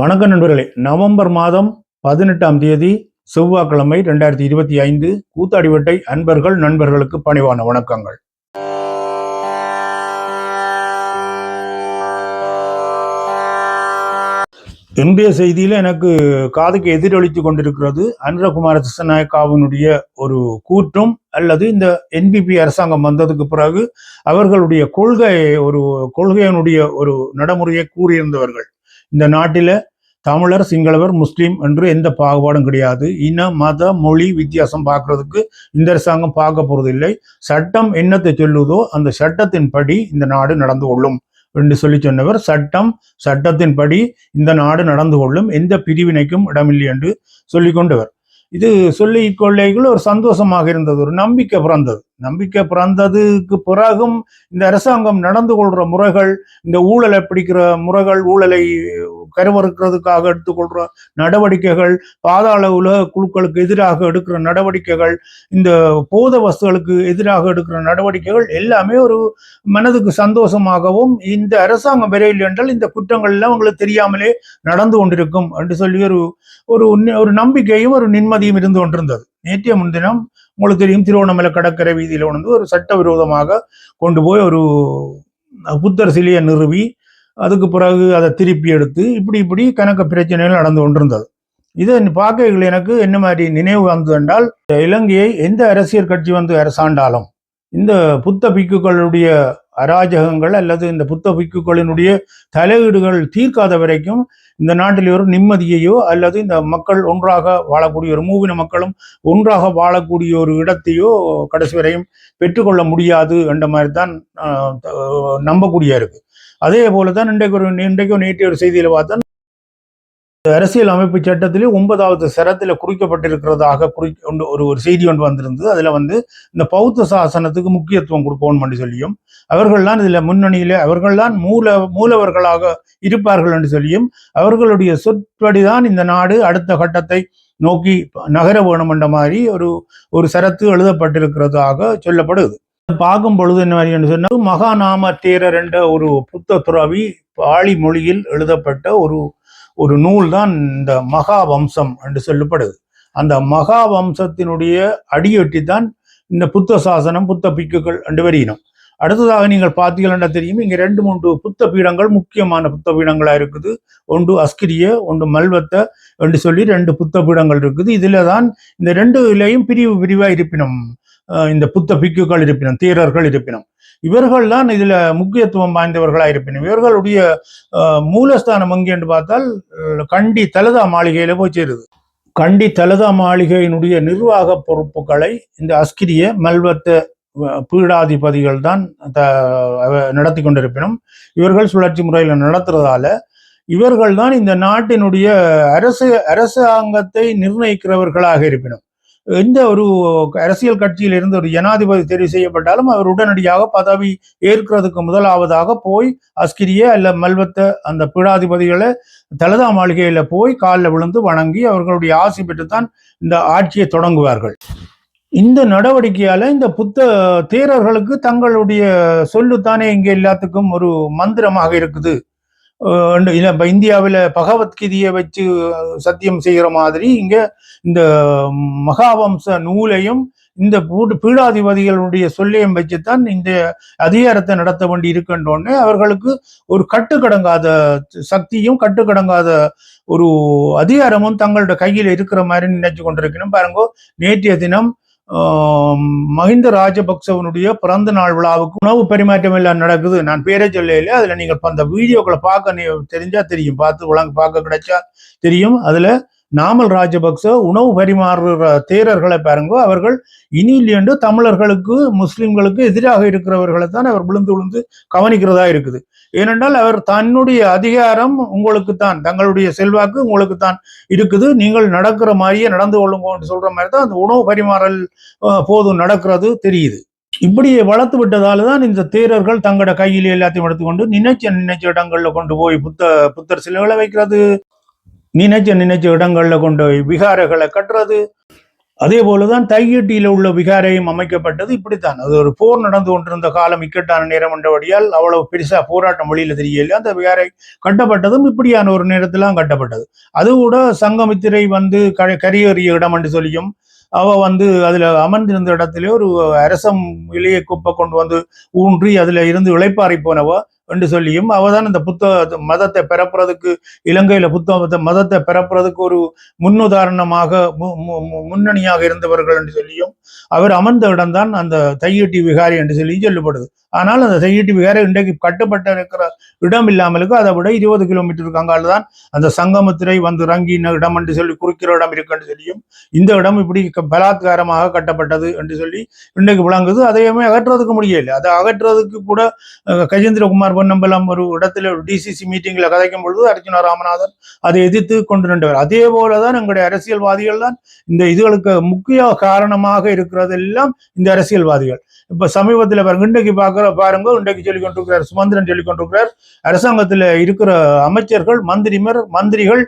வணக்கம் நண்பர்களே நவம்பர் மாதம் பதினெட்டாம் தேதி செவ்வாய்க்கிழமை ரெண்டாயிரத்தி இருபத்தி ஐந்து கூத்தாடிவட்டை அன்பர்கள் நண்பர்களுக்கு பணிவான வணக்கங்கள். இன்றைய செய்தியில் எனக்கு காதுக்கு எதிரொலித்து கொண்டிருக்கிறது அனுரகுமார திசநாயக்காவினுடைய ஒரு கூற்றும் அல்லது இந்த என்பிபி அரசாங்கம் வந்ததுக்கு பிறகு அவர்களுடைய கொள்கை ஒரு கொள்கையினுடைய ஒரு நடைமுறையை கூறியிருந்தவர்கள். இந்த நாட்டில் தமிழர் சிங்களவர் முஸ்லீம் என்று எந்த பாகுபாடும் கிடையாது. இன மத மொழி வித்தியாசம் பார்க்கறதுக்கு இந்த அரசாங்கம் பார்க்க போறதில்லை. சட்டம் என்னத்தை சொல்லுதோ அந்த சட்டத்தின்படி இந்த நாடு நடந்து கொள்ளும் என்று சொல்லி சொன்னவர். சட்டம் சட்டத்தின்படி இந்த நாடு நடந்து கொள்ளும். எந்த பிரிவினைக்கும் இடமில்லை என்று சொல்லி கொண்டவர். இது சொல்லி கொள்ளைகள் ஒரு சந்தோஷமாக இருந்தது ஒரு நம்பிக்கை பிறந்தது. நம்பிக்கை பிறந்ததுக்கு பிறகும் இந்த அரசாங்கம் நடந்து கொள்ற முறைகள் இந்த ஊழலை பிடிக்கிற முறைகள் ஊழலை கருவறுக்கிறதுக்காக எடுத்துக்கொள்ற நடவடிக்கைகள் பாதாள உலக குழுக்களுக்கு எதிராக எடுக்கிற நடவடிக்கைகள் இந்த போத வஸ்துகளுக்கு எதிராக எடுக்கிற நடவடிக்கைகள் எல்லாமே ஒரு மனதுக்கு சந்தோஷமாகவும் இந்த அரசாங்கம் விரைவில் என்றால் இந்த குற்றங்கள் எல்லாம் அவங்களுக்கு தெரியாமலே நடந்து கொண்டிருக்கும் என்று சொல்லி ஒரு ஒரு ஒரு நம்பிக்கையும் ஒரு நிம்மதியும் இருந்து கொண்டிருந்தது. நேற்றைய முன்தினம் உங்களுக்கு தெரியும் திருவண்ணாமலை கடற்கரை வீதியில் வந்து ஒரு சட்டவிரோதமாக கொண்டு போய் ஒரு புத்தர் சிலையை நிறுவி அதுக்கு பிறகு அதை திருப்பி எடுத்து இப்படி இப்படி கணக்கு பிரச்சனைகள் நடந்து கொண்டிருந்தது. இதை பார்க்கைகள் எனக்கு என்ன மாதிரி நினைவு வந்தது என்றால் இலங்கையை எந்த அரசியல் கட்சி வந்து அரசாண்டாலும் இந்த புத்த பிக்குகளுடைய அராஜகங்கள் அல்லது இந்த புத்த பிக்குகளினுடைய தலையீடுகள் தீர்க்காத வரைக்கும் இந்த நாட்டில் ஒரு நிம்மதியையோ அல்லது இந்த மக்கள் ஒன்றாக வாழக்கூடிய ஒரு மூவின மக்களும் ஒன்றாக வாழக்கூடிய ஒரு இடத்தையோ கடைசி வரையும் பெற்றுக்கொள்ள முடியாது என்ற மாதிரி தான் நம்பக்கூடிய இருக்குது அதே போல தான் இன்றைக்கு ஒரு இன்றைக்கும் நேற்றைய ஒரு செய்தியில் பார்த்தா அரசியல் அமைப்பு சட்டத்திலே ஒன்பதாவது சரத்தில் குறிக்கப்பட்டிருக்கிறதாக குறி ஒரு ஒரு செய்தி ஒன்று வந்திருந்தது. அதுல வந்து இந்த பௌத்த சாசனத்துக்கு முக்கியத்துவம் கொடுப்போம் என்று சொல்லியும் அவர்கள்தான் இதுல முன்னணியிலே அவர்கள்தான் மூல மூலவர்களாக இருப்பார்கள் என்று சொல்லியும் அவர்களுடைய சொற்படிதான் இந்த நாடு அடுத்த கட்டத்தை நோக்கி நகர வேணும் என்ற மாதிரி ஒரு ஒரு சரத்து எழுதப்பட்டிருக்கிறதாக சொல்லப்படுது. பார்க்கும் பொழுது என்ன மாதிரி சொன்னால் மகாநாம தேரர் என்ற ஒரு புத்த துறவி பாலி மொழியில் எழுதப்பட்ட ஒரு ஒரு நூல் தான் இந்த மகாவம்சம் என்று சொல்லப்படுது. அந்த மகாவம்சத்தினுடைய அடியொட்டி தான் இந்த புத்த சாசனம் புத்த பிக்குகள் என்று வருகிறோம் அடுத்ததாக நீங்கள் பார்த்தீங்கன்னா தெரியும் இங்க ரெண்டு மூன்று புத்த பீடங்கள் முக்கியமான புத்த பீடங்களா இருக்குது. ஒன்று அஸ்கிரிய ஒன்று மல்வத்த என்று சொல்லி ரெண்டு புத்த பீடங்கள் இருக்குது. இதுல தான் இந்த ரெண்டு இலையும் பிரிவு பிரிவா இருப்பினும் இந்த புத்த பிக்குகள் இருப்பினும் தீரர்கள் இருப்பினும். இவர்கள் தான் இதுல முக்கியத்துவம் வாய்ந்தவர்களாக இருப்பினும். இவர்களுடைய மூலஸ்தானம் எங்கே என்று பார்த்தால் கண்டி தலதா மாளிகையில போய் சேருது. கண்டி தலதா மாளிகையினுடைய நிர்வாக பொறுப்புகளை இந்த அஸ்கிரிய மல்வத்த பீடாதிபதிகள் தான் த- நடத்தி கொண்டிருப்பினும். இவர்கள் சுழற்சி முறையில் நடத்துறதால இவர்கள் தான் இந்த நாட்டினுடைய அரசு அரசாங்கத்தை நிர்ணயிக்கிறவர்களாக இருப்பினும். எந்த ஒரு அரசியல் கட்சியில் இருந்து ஒரு ஜனாதிபதி தெரிவு செய்யப்பட்டாலும் அவர் உடனடியாக பதவி ஏற்கிறதுக்கு முதலாவதாக போய் அஸ்கிரிய அல்ல மல்வத்த அந்த பீடாதிபதிகளை தலதா மாளிகையில போய் காலில் விழுந்து வணங்கி அவர்களுடைய ஆசை பெற்றுத்தான் இந்த ஆட்சியை தொடங்குவார்கள். இந்த நடவடிக்கையால இந்த புத்த தேரர்களுக்கு தங்களுடைய சொல்லுத்தானே இங்கே எல்லாத்துக்கும் ஒரு மந்திரமாக இருக்குது. இப்ப இந்தியாவில் பகவத்கீதையை வச்சு சத்தியம் செய்கிற மாதிரி இங்க இந்த மகாவம்ச நூலையும் இந்த பூ- பீடாதிபதிகளுடைய சொல்லையும் வச்சுத்தான் இந்த அதிகாரத்தை நடத்த வேண்டி இருக்கின்றோன்னு அவர்களுக்கு ஒரு கட்டுக்கடங்காத சக்தியும் கட்டுக்கடங்காத ஒரு அதிகாரமும் தங்களோட கையில் இருக்கிற மாதிரி நினைச்சு கொண்டிருக்கணும். பாருங்க நேற்றைய தினம் மஹிந்த ராஜபக்சவனுடைய பிறந்த நாள் விழாவுக்கு உணவு பரிமாற்றம் எல்லாம் நடக்குது. நான் பேரை சொல்லல அதுல நீங்கள் அந்த வீடியோக்களை பார்க்க நீ தெரிஞ்சா தெரியும். பார்த்து விளங்க பார்க்க கிடைச்சா தெரியும். அதுல நாமல் ராஜபக்ச உணவு பரிமாறுற தேரர்களை பாருங்க. அவர்கள் இனியிலேண்டு தமிழர்களுக்கு முஸ்லிம்களுக்கு எதிராக இருக்கிறவர்களை தான் அவர் விழுந்து விழுந்து கவனிக்கிறதா இருக்குது. ஏனென்றால் அவர் தன்னுடைய அதிகாரம் உங்களுக்கு தான் தங்களுடைய செல்வாக்கு உங்களுக்கு தான் இருக்குது. நீங்கள் நடக்கிற மாதிரியே நடந்து கொள்ளுங்கன்னு சொல்ற மாதிரி தான் அந்த உணவு பரிமாறல் போதும் நடக்கிறது தெரியுது. இப்படி வளர்த்து விட்டதால தான் இந்த தேரர்கள் தங்களோட கையில் எல்லாத்தையும் எடுத்துக்கொண்டு நினைச்ச நினைச்ச இடங்கள்ல கொண்டு போய் புத்த புத்தர் சிலைகளை வைக்கிறது. நினைச்ச நினைச்ச இடங்கள்ல கொண்டு போய் விகாரங்களை கட்டுறது. அதே போலதான் தையீட்டியில் உள்ள விகாரையும் அமைக்கப்பட்டது. இப்படித்தான். அது ஒரு போர் நடந்து கொண்டிருந்த காலம் இக்கட்டான நேரம் என்றபடியால் அவ்வளவு பெருசா போராட்டம் வழியில தெரியல அந்த விகாரை கட்டப்பட்டதும் இப்படியான ஒரு நேரத்திலாம் கட்டப்பட்டது. அது கூட சங்கமித்திரை வந்து க கரியறிய இடம் என்று சொல்லியும் அவ வந்து அதுல அமர்ந்திருந்த இடத்திலே ஒரு அரசம் இலைய குப்பை கொண்டு வந்து ஊன்றி அதுல இருந்து இழைப்பாறை போனவ என்று சொல்லியும் அவதான் இந்த புத்த மதத்தை பிறப்புறதுக்கு இலங்கையில புத்த மதத்தை பிறப்புறதுக்கு ஒரு முன்னுதாரணமாக மு- மு- முன்னணியாக இருந்தவர்கள் என்று சொல்லியும் அவர் அமர்ந்த இடம்தான் அந்த தையட்டி விகாரி என்று சொல்லி சொல்லப்படுது ஆனால் அந்த தையட்டி விகாரி இன்றைக்கு கட்டுப்பட்டு இருக்கிற இடம் இல்லாமலுக்கு அதை விட இருபது கிலோமீட்டருக்கு அங்கால தான் அந்த சங்கமத்திரை வந்து இறங்கின இடம் என்று சொல்லி குறிக்கிற இடம் இருக்கு என்று சொல்லியும் இந்த இடம் இப்படி பலாத்காரமாக கட்டப்பட்டது என்று சொல்லி இன்றைக்கு விளங்குது. அதையுமே அகற்றுறதுக்கு முடியல? அதை அகற்றுறதுக்கு கூட கஜேந்திரகுமார் பொன்னம்பலம் ஒரு இடத்துல ஒரு டிசிசி மீட்டிங்கில் கதைக்கும் பொழுது அர்ஜுனா ராமநாதன் அதை எதிர்த்து கொண்டு நின்றவர் அதே போலதான் எங்களுடைய அரசியல்வாதிகள் தான் இந்த இதுகளுக்கு முக்கிய காரணமாக இருக்கிறதெல்லாம் இந்த அரசியல்வாதிகள். இப்ப சமீபத்தில் பாருங்க இன்றைக்கு பார்க்குற பாருங்க இன்றைக்கு சொல்லி கொண்டிருக்கிறார் சுமந்திரன் சொல்லி கொண்டிருக்கிறார் அரசாங்கத்துல இருக்கிற அமைச்சர்கள் மந்திரிமர் மந்திரிகள்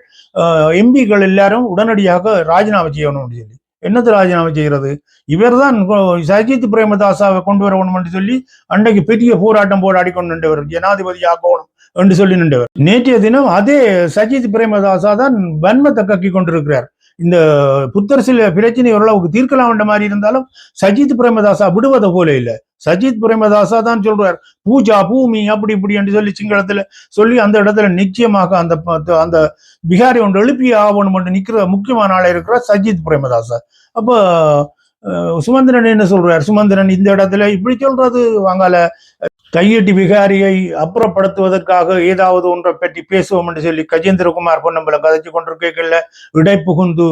எம்பிகள் எல்லாரும் உடனடியாக ராஜினாமா செய்யணும் சொல்லி. என்னத்தை ராஜினாமா செய்கிறது இவர்தான் தான் சஜித் பிரேமதாசாவை கொண்டு வரணும் என்று சொல்லி அன்றைக்கு பெரிய போராட்டம் போராடி கொண்டு நின்றவர் ஜனாதிபதி ஆக்கணும் என்று சொல்லி நின்றவர். நேற்றைய தினம் அதே சஜித் பிரேமதாசா தான் வன்மத்தை கக்கி கொண்டிருக்கிறார். இந்த புத்தர் சில பிரச்சனை ஓரளவுக்கு தீர்க்கலாம் என்ற மாதிரி இருந்தாலும் சஜித் பிரேமதாசா விடுவதை போல இல்ல. சஜித் பிரேமதாசா தான் சொல்றார் பூஜா பூமி அப்படி இப்படி என்று சொல்லி சிங்களத்துல சொல்லி அந்த இடத்துல நிச்சயமாக அந்த அந்த பிகாரி ஒன்று எழுப்பிய ஆகணும் என்று நிக்கிற முக்கியமான ஆளை இருக்கிறார் சஜித் பிரேமதாசா. அப்போ சுமந்திரன் என்ன சொல்றார்? சுமந்திரன் இந்த இடத்துல இப்படி சொல்றது வாங்கால கையெட்டி விகாரியை அப்புறப்படுத்துவதற்காக ஏதாவது ஒன்றை பற்றி பேசுவோம் என்று சொல்லி கஜேந்திரகுமார் பொன்னம்பல கதைச்சு கொண்டிருக்கல விடை புகுந்து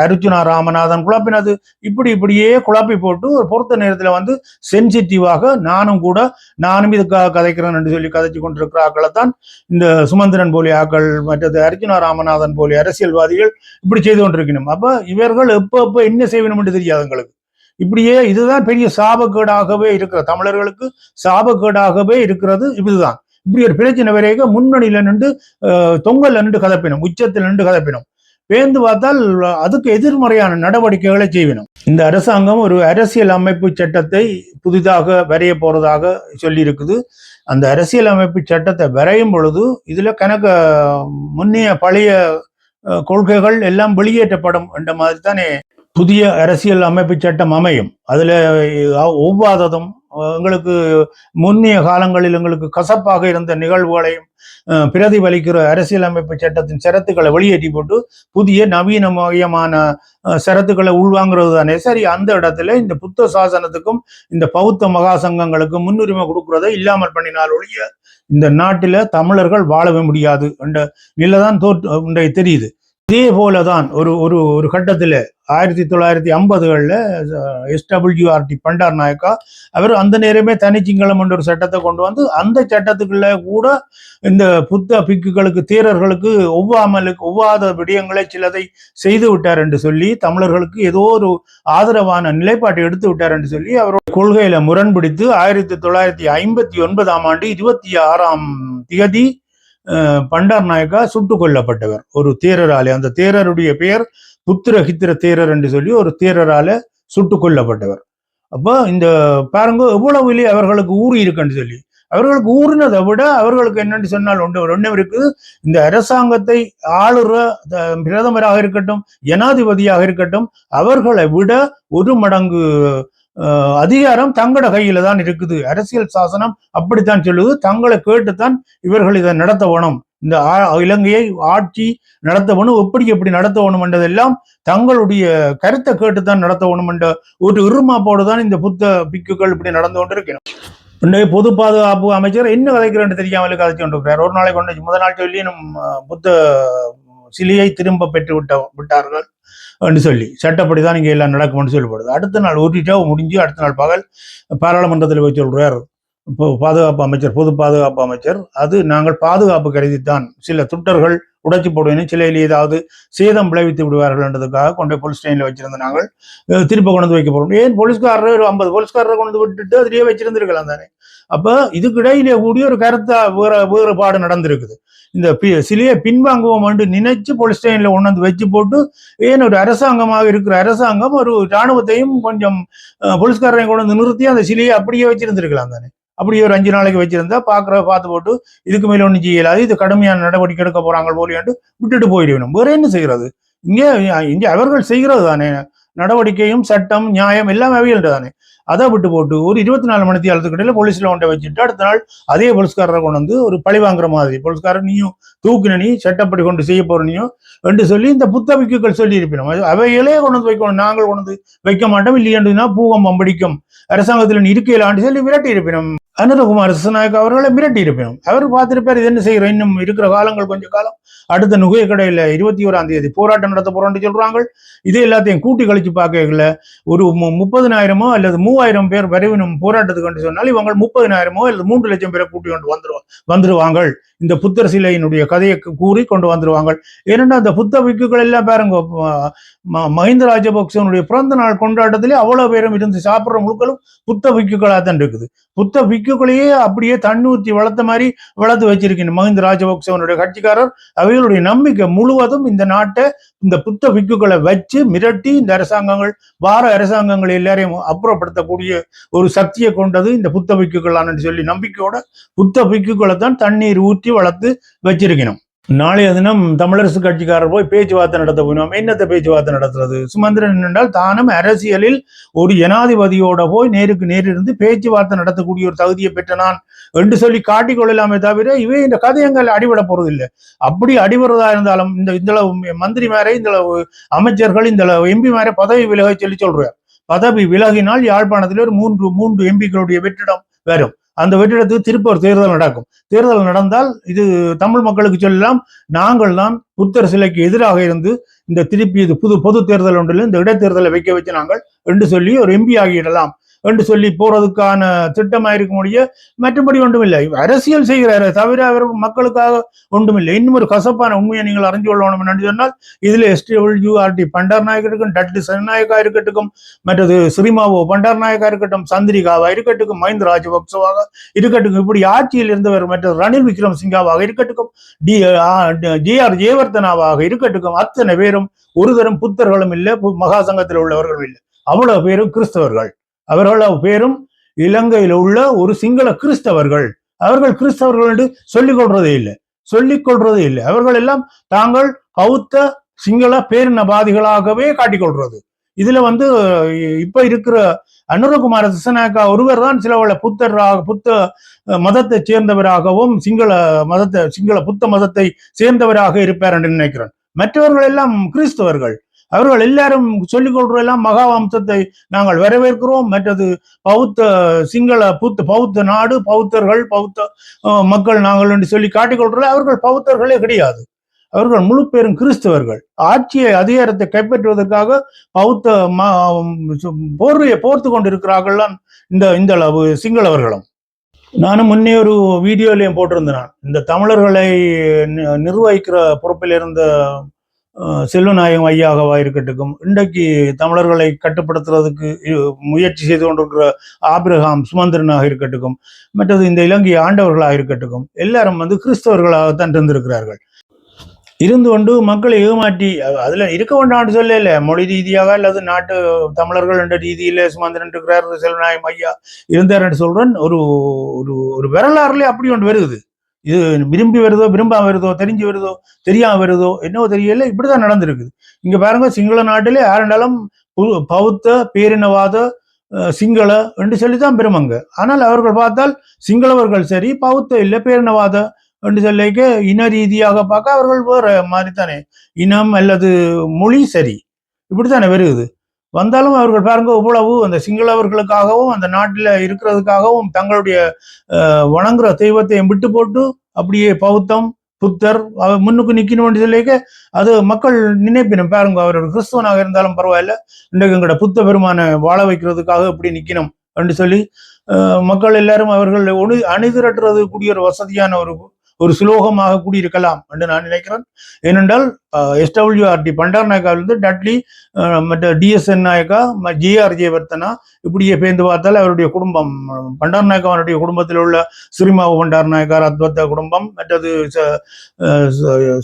அர்ஜுனா ராமநாதன் குழப்பினது இப்படி இப்படியே குழப்பி போட்டு ஒரு பொறுத்த நேரத்தில் வந்து சென்சிட்டிவாக நானும் கூட நானும் இதுக்காக கதைக்கிறேன் என்று சொல்லி கதைச்சு கொண்டிருக்கிற ஆக்களை தான் இந்த சுமந்திரன் போலி ஆக்கள் மற்றது அர்ஜுனா ராமநாதன் போலி அரசியல்வாதிகள் இப்படி செய்து கொண்டிருக்கணும். அப்போ இவர்கள் எப்போ எப்போ என்ன செய்யணும் என்று தெரியாது எங்களுக்கு இப்படியே இதுதான் பெரிய சாபக்கேடாகவே இருக்கிற தமிழர்களுக்கு சாபக்கேடாகவே இருக்கிறது இதுதான். இப்படி ஒரு பிரச்சனை வரைக்கும் முன்னணியில நின்று தொங்கல்ல நின்று கதப்பினோம் உச்சத்தில் நின்று கதப்பினோம் வேந்து பார்த்தால் அதுக்கு எதிர்மறையான நடவடிக்கைகளை செய்வினும். இந்த அரசாங்கம் ஒரு அரசியல் அமைப்பு சட்டத்தை புதிதாக வரைய போறதாக சொல்லியிருக்குது. அந்த அரசியல் அமைப்பு சட்டத்தை வரையும் பொழுது இதுல கணக்க முன்னைய பழைய கொள்கைகள் எல்லாம் வெளியேற்றப்படும் என்ற மாதிரி தானே புதிய அரசியல் அமைப்பு சட்டம் அமையும். அதில் ஒவ்வாததும் எங்களுக்கு முன்னைய காலங்களில் எங்களுக்கு கசப்பாக இருந்த நிகழ்வுகளையும் பிரதிபலிக்கிற அரசியல் அமைப்பு சட்டத்தின் சரத்துக்களை வெளியேற்றி போட்டு புதிய நவீன மையமான சரத்துக்களை உள்வாங்கிறது தானே. சரி அந்த இடத்துல இந்த புத்த சாசனத்துக்கும் இந்த பௌத்த மகா சங்கங்களுக்கும் முன்னுரிமை கொடுக்கறதை இல்லாமல் பண்ணினால் ஒழிய இந்த நாட்டில் தமிழர்கள் வாழவே முடியாது என்ற நிலைதான் தோற்று இன்றைக்கு தெரியுது. இதே போலதான் ஒரு ஒரு ஒரு கட்டத்துல ஆயிரத்தி தொள்ளாயிரத்தி ஐம்பதுகளில் எஸ்டபிள்யூஆர்டி பண்டார் நாயக்கா அவர் அந்த நேரமே தனிச்சிங்களம் என்ற ஒரு சட்டத்தை கொண்டு வந்து அந்த சட்டத்துக்குள்ள கூட இந்த புத்த பிக்குகளுக்கு தீரர்களுக்கு ஒவ்வாமலுக்கு ஒவ்வாத விடயங்களை சிலதை செய்து விட்டார் என்று சொல்லி தமிழர்களுக்கு ஏதோ ஒரு ஆதரவான நிலைப்பாட்டை எடுத்து விட்டார் என்று சொல்லி அவரோட கொள்கையில முரண்பிடித்து ஆயிரத்தி தொள்ளாயிரத்தி ஐம்பத்தி ஒன்பதாம் ஆண்டு இருபத்தி ஆறாம் திகதி பண்டார் நாயக்கா சுட்டு கொல்லப்பட்டவர். ஒரு தேரராலே அந்த தேரருடைய பெயர் புத்திரஹித்திர தேரர் என்று சொல்லி ஒரு தேரரால சுட்டுக் கொல்லப்பட்டவர். அப்போ இந்த பாருங்க எவ்வளவு அவர்களுக்கு ஊறி இருக்குன்னு சொல்லி. அவர்களுக்கு ஊறினதை விட அவர்களுக்கு என்னென்னு சொன்னால் ஒன்று ஒன்றும் இருக்குது இந்த அரசாங்கத்தை ஆளுற பிரதமராக இருக்கட்டும் ஜனாதிபதியாக இருக்கட்டும் அவர்களை விட ஒரு மடங்கு அதிகாரம் தங்களோட கையில தான் இருக்குது. அரசியல் சாசனம் அப்படித்தான் சொல்லுது. தங்களை கேட்டுத்தான் இவர்கள் இதை நடத்த வேணும் இந்த இலங்கையை ஆட்சி நடத்த வேணும் எப்படி எப்படி நடத்த வேணும் என்றதெல்லாம் தங்களுடைய கருத்தை கேட்டுத்தான் நடத்த வேணும் என்ற ஒரு இருமாப்போடு தான் இந்த புத்த பிக்குகள் இப்படி நடந்து கொண்டிருக்கணும் இன்றைய பொது பாதுகாப்பு அமைச்சர் என்ன கதைக்கிறேன்னு தெரியாமல் கதைச்சு கொண்டிருக்கிறார். ஒரு நாளைக்கு கொண்டு முதல் நாள் சொல்லி நம் புத்த சிலையை திரும்ப பெற்று விட்ட விட்டார்கள். சொல்லி. சட்டப்படி தான் இங்கே எல்லாம் நடக்கும்னு சொல்லப்படுது. அடுத்த நாள் ஊட்டிட்டா முடிஞ்சு அடுத்த நாள் பகல் பாராளுமன்றத்தில் போய் சொல்கிறார் இப்போ பாதுகாப்பு அமைச்சர் பொது பாதுகாப்பு அமைச்சர். அது நாங்கள் பாதுகாப்பு கருதித்தான். சில துட்டர்கள் உடைச்சி போடுவேன். சிலையில் ஏதாவது சேதம் விளைவித்து விடுவார்கள்ன்றதுக்காக கொண்டு போய் போலீஸ் ஸ்டேஷனில் வச்சிருந்த நாங்கள் திருப்ப கொண்டு வந்து வைக்க போறோம். ஏன் போலீஸ்காரர் ஒரு ஐம்பது போலீஸ்காரரை கொண்டு விட்டுட்டு அதிலேயே வச்சிருந்திருக்கலாம் தானே? அப்ப இதுக்கிடையிலே கூடிய ஒரு கருத்தா வேற வேறுபாடு நடந்திருக்குது. இந்த பி- சிலையை பின்வாங்குவோம் என்று நினைச்சு போலீஸ் ஸ்டேஷனில் கொண்டு வந்து வச்சு போட்டு ஏன் ஒரு அரசாங்கமாக இருக்கிற அரசாங்கம் ஒரு இராணுவத்தையும் கொஞ்சம் போலீஸ்காரரையும் கொண்டு வந்து நிறுத்தி அந்த சிலையை அப்படியே வச்சிருந்திருக்கலாம் தானே? அப்படியே ஒரு அஞ்சு நாளைக்கு வச்சிருந்தா பாக்குற பார்த்து போட்டு இதுக்கு மேல ஒன்றும் செய்யலாது இது கடுமையான நடவடிக்கை எடுக்க போறாங்க போலியாண்டு விட்டுட்டு போயிடுவேணும் வேற என்ன செய்யறது? இங்கே இங்கே அவர்கள் செய்கிறது தானே. நடவடிக்கையும் சட்டம் நியாயம் எல்லாம் அவைகள்ட்ட தானே. அதை விட்டு போட்டு ஒரு இருபத்தி நாலு மணி நேரத்துக்கு இடையில போலீஸ்ல ஒன்றை வச்சுட்டு அடுத்த நாள் அதே போலீஸ்காரரை கொண்டு வந்து ஒரு பழி வாங்குற மாதிரி. போலீஸ்காரர் நீயும் தூக்கின நீ சட்டப்படி கொண்டு செய்ய போற நீயும் என்று சொல்லி இந்த புத்தபிக்குகள் சொல்லி இருப்பினோம் அவைகளே கொண்டு வந்து வைக்கணும். நாங்கள் கொண்டு வந்து வைக்க மாட்டோம். இல்லையென்றுனா பூகம்பம் பிடிக்கும். அரசாங்கத்தில் நீ இருக்கையிலான்னு சொல்லி விரட்டி இருப்பினோம் அனுரகுமார் சிசநாயக் அவர்களை மிரட்டி இருப்பேன் அவர் பார்த்திருப்பார் இது என்ன செய்யறோம் இன்னும் இருக்கிற காலங்கள் கொஞ்ச காலம். அடுத்த நுகை கடையில இருபத்தி ஓராம் தேதி போராட்டம் நடத்த போறோம்னு சொல்றாங்க இதே எல்லாத்தையும் கூட்டி கழிச்சு பார்க்கல. ஒரு முப்பதினாயிரமோ அல்லது மூவாயிரம் பேர் வரைவினும் போராட்டத்துக்கு கொண்டு சொன்னால் இவங்க முப்பதினாயிரமோ அல்லது மூன்று லட்சம் பேரை கூட்டி கொண்டு வந்துருவா வந்துருவாங்க இந்த புத்தர் சிலையினுடைய கதையை கூறி கொண்டு வந்துருவாங்க ஏனென்றா அந்த புத்த விக்குகள் எல்லாம் பாருங்க மஹிந்த ராஜபக்சனுடைய பிறந்த நாள் கொண்டாட்டத்திலே அவ்வளவு பேரும் இருந்து சாப்பிடுற முழுக்களும் புத்த விக்குகளாக தான் இருக்குது. புத்த விக்கு இருக்கக்குள்ளேயே அப்படியே தண்ணூற்றி வளர்த்த மாதிரி வளர்த்து வச்சிருக்கணும். மஹிந்த ராஜபக்சவனுடைய கட்சிக்காரர் அவைகளுடைய நம்பிக்கை முழுவதும் இந்த நாட்டை இந்த புத்த விக்குகளை வச்சு மிரட்டி இந்த அரசாங்கங்கள் வார அரசாங்கங்கள் எல்லாரையும் அப்புறப்படுத்தக்கூடிய ஒரு சக்தியை கொண்டது இந்த புத்த விக்குகளான்னு சொல்லி நம்பிக்கையோட புத்த விக்குகளை தான் தண்ணீர் ஊற்றி வளர்த்து வச்சிருக்கணும். நாளைய தினம் தமிழரசு கட்சிக்காரர் போய் பேச்சுவார்த்தை நடத்த போனோம் என்னத்தை பேச்சுவார்த்தை நடத்துறது? சுமந்திரன் என்றால் தானும் அரசியலில் ஒரு ஜனாதிபதியோட போய் நேருக்கு நேரிருந்து பேச்சுவார்த்தை நடத்தக்கூடிய ஒரு தகுதியை பெற்ற நான் என்று சொல்லி காட்டிக் கொள்ளலாமே தவிர இவை இந்த கதையங்கள் அடிபட போறது இல்லை அப்படி அடிபடுறதா இருந்தாலும் இந்த இந்த மந்திரி மந்திரிமாரை இந்த அமைச்சர்கள் இந்த எம்பிமாரை பதவி விலக சொல்லி சொல்றார். பதவி விலகினால் யாழ்ப்பாணத்தில் ஒரு மூன்று மூன்று எம்பிக்களுடைய வெற்றிடம் வரும். அந்த வெற்றிடத்துக்கு திருப்ப ஒரு தேர்தல் நடக்கும். தேர்தல் நடந்தால் இது தமிழ் மக்களுக்கு சொல்லலாம். நாங்கள் தான் புத்தர் சிலைக்கு எதிராக இருந்து இந்த திருப்பி இது புது பொது தேர்தல் ஒன்றில் இந்த இடைத்தேர்தலை வைக்க வச்சு நாங்கள் என்று சொல்லி ஒரு எம்பி ஆகிடலாம். என்று சொல்லி போறதுக்கான திட்டமாக இருக்க முடிய மற்றபடி ஒன்றுமில்லை. அரசியல் செய்கிறாரு தவிர அவர் மக்களுக்காக ஒன்றுமில்லை. இன்னும் ஒரு கசப்பான உண்மையை நீங்கள் அறிஞ்சு கொள்ளணும் என்று சொன்னால் இதுல எஸ்டியூஆர்டி பண்டார் நாயக் இருக்கட்டும் டட்டு சனநாயகா இருக்கட்டும் மற்றது ஸ்ரீமாவோ பண்டார் நாயக்கா இருக்கட்டும் சந்திரிகாவா இருக்கட்டும் மஹிந்த ராஜபக்சவாக இருக்கட்டும் இப்படி ஆட்சியில் இருந்தவர் மற்ற ரணில் விக்ரம் சிங்காவாக இருக்கட்டும் டி ஜே ஆர் ஜெயவர்தனாவாக இருக்கட்டும் அத்தனை பேரும் ஒரு தரம் புத்தர்களும் இல்லை மகாசங்கத்தில் உள்ளவர்களும் இல்லை. அவ்வளவு பேரும் கிறிஸ்தவர்கள். அவர்கள் பேரும் இலங்கையில் உள்ள ஒரு சிங்கள கிறிஸ்தவர்கள். அவர்கள் கிறிஸ்தவர்கள் என்று சொல்லிக் கொள்றதே இல்லை. சொல்லிக் கொள்றதே இல்லை. அவர்கள் எல்லாம் தாங்கள் பௌத்த சிங்கள பேரினவாதிகளாகவே காட்டிக்கொள்றது இதுல வந்து இப்ப இருக்கிற அனுரகுமார திசநாயக்கா ஒருவர் தான் சில புத்தராக புத்த மதத்தை சேர்ந்தவராகவும் சிங்கள மதத்தை சிங்கள புத்த மதத்தை சேர்ந்தவராக இருப்பார் என்று நினைக்கிறேன். மற்றவர்கள் எல்லாம் கிறிஸ்தவர்கள். அவர்கள் எல்லாரும் சொல்லிக் கொள்ற எல்லாம் மகா வம்சத்தை நாங்கள் வரவேற்கிறோம். மற்றது பௌத்த சிங்கள புத்த பௌத்த நாடு பௌத்தர்கள் பௌத்த மக்கள் நாங்கள் என்று சொல்லி காட்டிக்கொள்ற அவர்கள் பௌத்தர்களே கிடையாது. அவர்கள் முழு பேரும் கிறிஸ்தவர்கள். ஆட்சியை அதிகாரத்தை கைப்பற்றுவதற்காக பௌத்த போர்வையை போர்த்து கொண்டிருக்கிறார்கள் இந்த இந்த அளவு சிங்களவர்களும். நானும் முன்னே ஒரு வீடியோலையும் போட்டிருந்தேன் நான். இந்த தமிழர்களை நிர்வகிக்கிற பொறுப்பில் இருந்த செல்வநாயகம் ஐயாகவா இருக்கட்டும் இன்றைக்கு தமிழர்களை கட்டுப்படுத்துறதுக்கு இ- முயற்சி செய்து கொண்டிருக்கிற ஆபிரகாம் சுமந்திரனாக இருக்கட்டும் மற்றது இந்த இலங்கை ஆண்டவர்களாக இருக்கட்டும் எல்லாரும் வந்து கிறிஸ்தவர்களாகத்தான் இருந்திருக்கிறார்கள். இருந்து கொண்டு மக்களை ஏமாற்றி அதில் இருக்க வேண்டாம்னு சொல்லல மொழி ரீதியாக அல்லது நாட்டு தமிழர்கள் என்ற ரீதியில் சுமந்திரன் இருக்கிறார் செல்வநாயகம் ஐயா இருந்தார் என்று சொல்றேன் ஒரு ஒரு ஒரு வரலாறுலேயே அப்படி ஒன்று வருது இது விரும்பி வருதோ விரும்பாம வருதோ தெரிஞ்சு வருதோ தெரியாம வருதோ என்னவோ தெரியல இப்படிதான் நடந்திருக்குது. இங்க பாருங்க சிங்கள நாட்டிலே யாருனாலும் பு- பௌத்த பேரினவாத சிங்கள என்று சொல்லித்தான் பெருமங்க. ஆனால் அவர்கள் பார்த்தால் சிங்களவர்கள் சரி பௌத்த இல்லை பேரினவாத என்று சொல்லிக்க இன ரீதியாக பார்க்க அவர்கள் வேற மாதிரி தானே இனம் அல்லது மொழி சரி இப்படித்தானே வருகுது. வந்தாலும் அவர்கள் பாருங்க இவ்வளவு அந்த சிங்களவர்களுக்காகவும் அந்த நாட்டில் இருக்கிறதுக்காகவும் தங்களுடைய வணங்குற தெய்வத்தையும் விட்டு போட்டு அப்படியே பௌத்தம் புத்தர் அவர் முன்னுக்கு நிற்கணும் வேண்டியதுலேயே அது மக்கள் நினைப்பினும் பாருங்க அவர் ஒரு கிறிஸ்துவனாக இருந்தாலும் பரவாயில்ல இன்றைக்கு எங்களோட புத்த பெருமானை வாழ வைக்கிறதுக்காக இப்படி நிற்கணும் அப்படின்னு சொல்லி மக்கள் எல்லாரும் அவர்கள் ஒணி அணிதிரட்டுறது கூடிய ஒரு வசதியான ஒரு ஒரு சுலோகமாக கூடியிருக்கலாம் என்று நான் நினைக்கிறேன். ஏனென்றால் எஸ்டபிள்யூஆர்டி பண்டார் நாயக்காவிலிருந்து டட்லி மற்ற டிஎஸ்என் நாயக்கா ஜிஆர் ஜெயவர்த்தனா இப்படியே பேர்ந்து பார்த்தால் அவருடைய குடும்பம் பண்டார் நாயக்காவனுடைய குடும்பத்தில் உள்ள சிறிமாவு பண்டார் நாயக்கா அத்வத்த குடும்பம் மற்றது ச-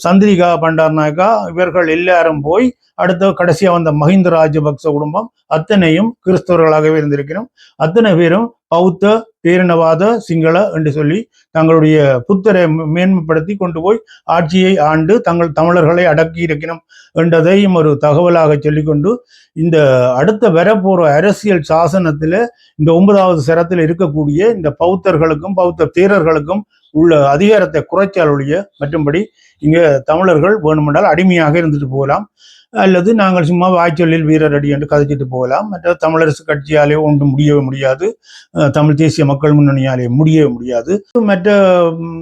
சந்திரிகா பண்டார் நாயக்கா இவர்கள் எல்லாரும் போய் அடுத்த கடைசியா வந்த மஹிந்த ராஜபக்ச குடும்பம் அத்தனையும் கிறிஸ்தவர்களாகவே இருந்திருக்கிறோம் அத்தனை பேரும் பௌத்த பேரினவாத சிங்கள என்று சொல்லி தங்களுடைய புத்தரை மேன்மைப்படுத்தி கொண்டு போய் ஆட்சியை ஆண்டு தங்கள் தமிழர்களை அடக்கி இருக்கணும் என்றதையும் ஒரு தகவலாக சொல்லிக்கொண்டு இந்த அடுத்த வரப்போற அரசியல் சாசனத்தில் இந்த ஒன்பதாவது சரத்தில் இருக்கக்கூடிய இந்த பௌத்தர்களுக்கும் பௌத்த தேரர்களுக்கும் உள்ள அதிகாரத்தை குறைச்சால் ஒழிய மற்றும்படி இங்க தமிழர்கள் வேணுமென்றால் அடிமையாக இருந்துட்டு போகலாம். அல்லது நாங்கள் சும்மா வாய்ச்சொல்லில் வீரர் அடி என்று கதைச்சிட்டு போகலாம். மற்ற தமிழரசு கட்சியாலே ஒன்றும் முடியவே முடியாது. அஹ் தமிழ் தேசிய மக்கள் முன்னணியாலே முடியவே முடியாது. மற்ற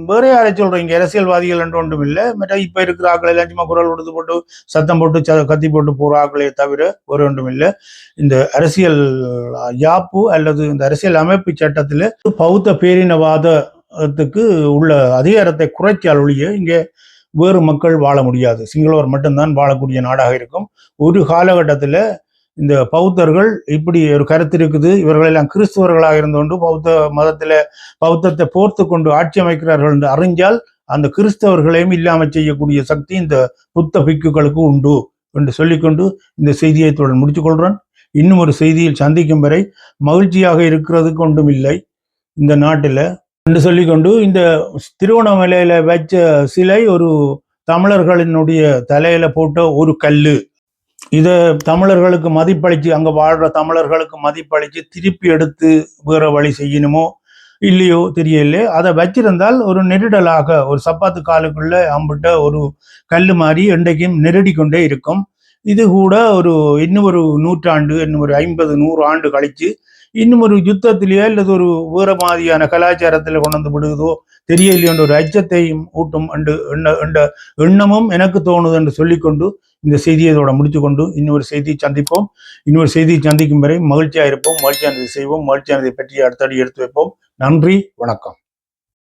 வேற யாரை சொல்றீங்க? அரசியல்வாதிகள் என்று ஒன்றும் இல்லை. மற்ற இப்ப இருக்கிற ஆக்களை எல்லாம் சும்மா குரல் கொடுத்து போட்டு சத்தம் போட்டு கத்தி போட்டு போற ஆக்களே தவிர வேற ஒன்றும் இல்லை. இந்த அரசியல் யாப்பு அல்லது இந்த அரசியல் அமைப்பு சட்டத்தில் பௌத்த பேரினவாதத்துக்கு உள்ள அதிகாரத்தை குறைச்சால் ஒழிய இங்கே வேறு மக்கள் வாழ முடியாது. சிங்களவர் மட்டும்தான் வாழக்கூடிய நாடாக இருக்கும். ஒரு காலகட்டத்தில் இந்த பௌத்தர்கள் இப்படி ஒரு கருத்து இருக்குது. இவர்கள் எல்லாம் கிறிஸ்துவர்களாக இருந்து கொண்டு பௌத்த மதத்தில் பௌத்தத்தை போர்த்து கொண்டு ஆட்சி அமைக்கிறார்கள் என்று அறிஞ்சால் அந்த கிறிஸ்தவர்களையும் இல்லாமல் செய்யக்கூடிய சக்தி இந்த புத்த பிக்குகளுக்கு உண்டு என்று சொல்லிக்கொண்டு இந்த செய்தியை தொடர் முடித்துக் கொள்கிறேன். இன்னும் ஒரு செய்தியில் சந்திக்கும் வரை மகிழ்ச்சியாக இருக்கிறது கொண்டும் இல்லை. இந்த நாட்டில் என்று சொல்லிக்கொண்டு இந்த திருவண்ணாமலையில வச்ச சிலை ஒரு தமிழர்களினுடைய தலையில போட்ட ஒரு கல்லு. இத தமிழர்களுக்கு மதிப்பளிச்சு அங்க வாழ்கிற தமிழர்களுக்கு மதிப்பளிச்சு திருப்பி எடுத்து வேற வழி செய்யணுமோ இல்லையோ தெரியல. அதை வச்சிருந்தால் ஒரு நெருடலாக ஒரு சப்பாத்து காலுக்குள்ள அம்பிட்ட ஒரு கல்லு மாதிரி என்றைக்கும் நெருடி கொண்டே இருக்கும். இது கூட ஒரு இன்னும் ஒரு நூற்றாண்டு இன்னும் ஒரு ஐம்பது நூறு ஆண்டு கழிச்சு இன்னும் ஒரு யுத்தத்திலேயோ அல்லது ஒரு வேற மாதிரியான கலாச்சாரத்தில் கொண்டு வந்து விடுதோ தெரியலையோன்ற ஒரு அச்சத்தையும் ஊட்டும் என்று எண்ண எண்ணமும் எனக்கு தோணுது என்று சொல்லிக்கொண்டு இந்த செய்தியை இதோட முடித்துக்கொண்டு இன்னொரு செய்தியை சந்திப்போம். இன்னொரு செய்தியை சந்திக்கும் வரை மகிழ்ச்சியாக இருப்போம். மகிழ்ச்சியானதை செய்வோம். மகிழ்ச்சியானதை பற்றி அடுத்தடி எடுத்து வைப்போம். நன்றி. வணக்கம்.